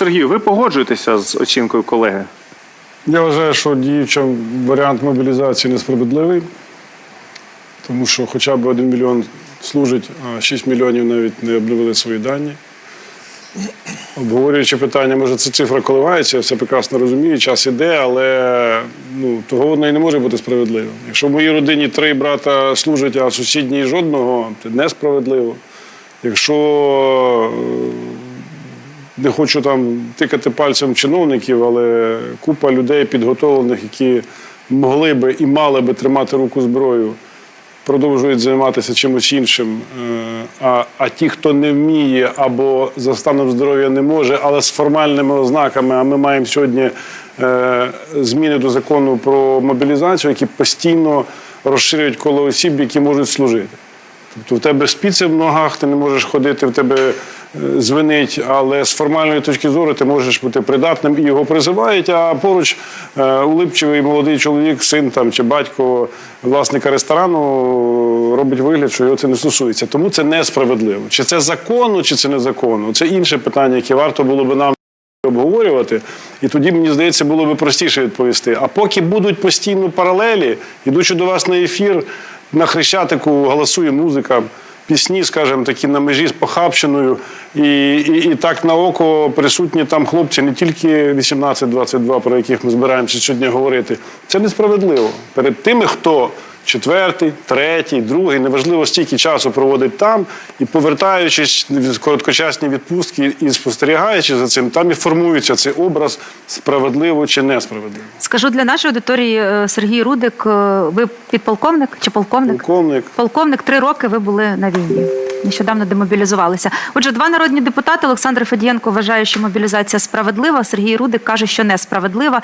Сергію, ви погоджуєтеся з оцінкою колеги? Я вважаю, що діючий варіант мобілізації несправедливий, тому що хоча б один мільйон служить, а 6 мільйонів навіть не обновили свої дані. Обговорюючи питання, може, ця цифра коливається, я все прекрасно розумію, час іде, але ну, того воно і не може бути справедливим. Якщо в моїй родині три брата служать, а в сусідній жодного, це несправедливо. Якщо е, не хочу там тикати пальцем чиновників, але купа людей підготовлених, які могли би і мали би тримати руку зброю, продовжують займатися чимось іншим. Е, А, а ті, хто не вміє або за станом здоров'я не може, але з формальними ознаками, а ми маємо сьогодні е, зміни до закону про мобілізацію, які постійно розширюють коло осіб, які можуть служити. Тобто в тебе спіци в ногах, ти не можеш ходити, в тебе е, звенить, але з формальної точки зору ти можеш бути придатним і його призивають, а поруч е, улипчивий молодий чоловік, син там чи батько власника ресторану робить вигляд, що його це не стосується. Тому це несправедливо. Чи це законно, чи це незаконно? Це інше питання, яке варто було би нам обговорювати, і тоді, мені здається, було би простіше відповісти. А поки будуть постійно паралелі, ідучи до вас на ефір, на Хрещатику голосує музика, пісні, скажімо, такі на межі з похабщиною, і, і, і так на око присутні там хлопці, не тільки 18-22, про яких ми збираємося сьогодні говорити. Це несправедливо. Перед тими, хто четвертий, третій, другий, неважливо стільки часу проводить там, і повертаючись в короткочасні відпустки і спостерігаючи за цим, там і формується цей образ справедливо чи несправедливо. Скажу для нашої аудиторії, е, Сергій Рудик, е, ви підполковник чи полковник? Полковник. Полковник, три роки ви були на війні. Нещодавно демобілізувалися. Отже, два народні депутати Олександр Федієнко вважає, що мобілізація справедлива. Сергій Рудик каже, що несправедлива.